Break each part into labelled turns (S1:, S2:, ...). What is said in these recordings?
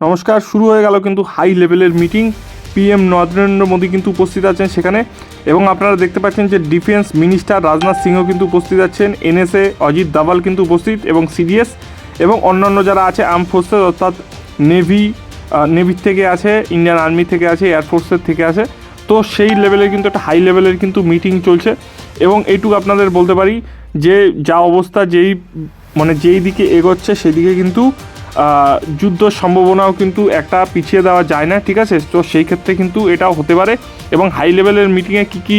S1: নমস্কার, শুরু হয়ে গেল কিন্তু হাই লেভেলের মিটিং পিএম নরেন্দ্র মোদী কিন্তু উপস্থিত আছেন সেখানে। এবং আপনারা দেখতে পাচ্ছেন যে ডিফেন্স মিনিস্টার রাজনাথ সিংও কিন্তু উপস্থিত আছেন। এনএসএ অজিত দাবাল কিন্তু উপস্থিত এবং সিডিএস এবং অন্যান্য যারা আছে আর্ম ফোর্সেস অর্থাৎ নেভি নেভির থেকে আছে ইন্ডিয়ান আর্মি থেকে আছে এয়ারফোর্সের থেকে আছে। তো সেই লেভেলের কিন্তু একটা হাই লেভেলের কিন্তু মিটিং চলছে। এবং এইটুকু আপনাদের বলতে পারি যে যা অবস্থা, যেই মানে যেই দিকে এগোচ্ছে, সেদিকে কিন্তু যুদ্ধ সম্ভাবনাও কিন্তু একটা পিছিয়ে দেওয়া যায় না, ঠিক আছে? তো সেই ক্ষেত্রে কিন্তু এটাও হতে পারে। এবং হাই লেভেলের মিটিংয়ে কী কী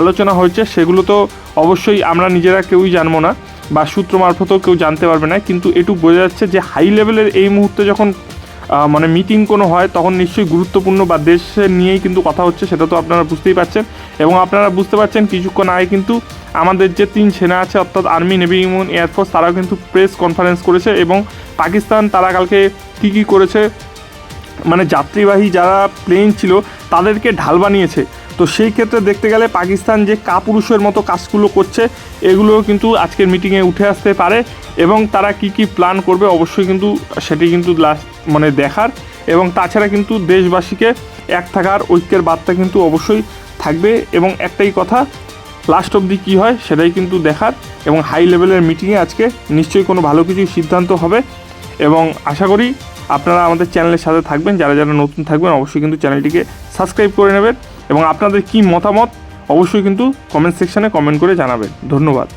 S1: আলোচনা হয়েছে সেগুলো তো অবশ্যই আমরা নিজেরা কেউই জানব না বা সূত্র মারফতও কেউ জানতে পারবে না। কিন্তু এটু বোঝা যাচ্ছে যে হাই লেভেলের এই মুহূর্তে যখন মানে মিটিং কোনো হয়, তখন নিশ্চয়ই গুরুত্বপূর্ণ বা দেশের নিয়েই কিন্তু কথা হচ্ছে, সেটা তো আপনারা বুঝতেই পারছেন। এবং আপনারা বুঝতে পারছেন, কিছুক্ষণ আগে কিন্তু আমাদের যে তিন সেনা আছে, অর্থাৎ আর্মি নেভি ইউনিয়ন এয়ারফোর্স তারাও কিন্তু প্রেস কনফারেন্স করেছে এবং পাকিস্তান তারা কালকে কী কী করেছে মানে যাত্রীবাহী যারা প্লেন ছিল, তাদেরকে ঢাল বানিয়েছে। তো সেই ক্ষেত্রে দেখতে গেলে পাকিস্তান যে কাপুরুষের মতো কাজগুলো করছে এগুলো কিন্তু আজকের মিটিংয়ে উঠে আসতে পারে এবং তারা কি কি প্ল্যান করবে অবশ্যই কিন্তু সেটি কিন্তু লাস্ট মানে দেখার এবং তাছাড়া কিন্তু দেশবাসীকে এক থাকার ঐক্যের বার্তা কিন্তু অবশ্যই থাকবে এবং একটাই কথা লাস্ট অবধি কী হয় সেটাই কিন্তু দেখার এবং হাই লেভেলের মিটিংয়ে আজকে নিশ্চয়ই কোনো ভালো কিছু সিদ্ধান্ত হবে এবং আশা করি আপনারা আমাদের চ্যানেলের সাথে থাকবেন, যারা যারা নতুন থাকবেন অবশ্যই কিন্তু চ্যানেলটিকে সাবস্ক্রাইব করে নেবেন। এবং আপনাদের কি মতামত অবশ্যই কিন্তু কমেন্ট সেকশানে কমেন্ট করে জানাবেন। ধন্যবাদ।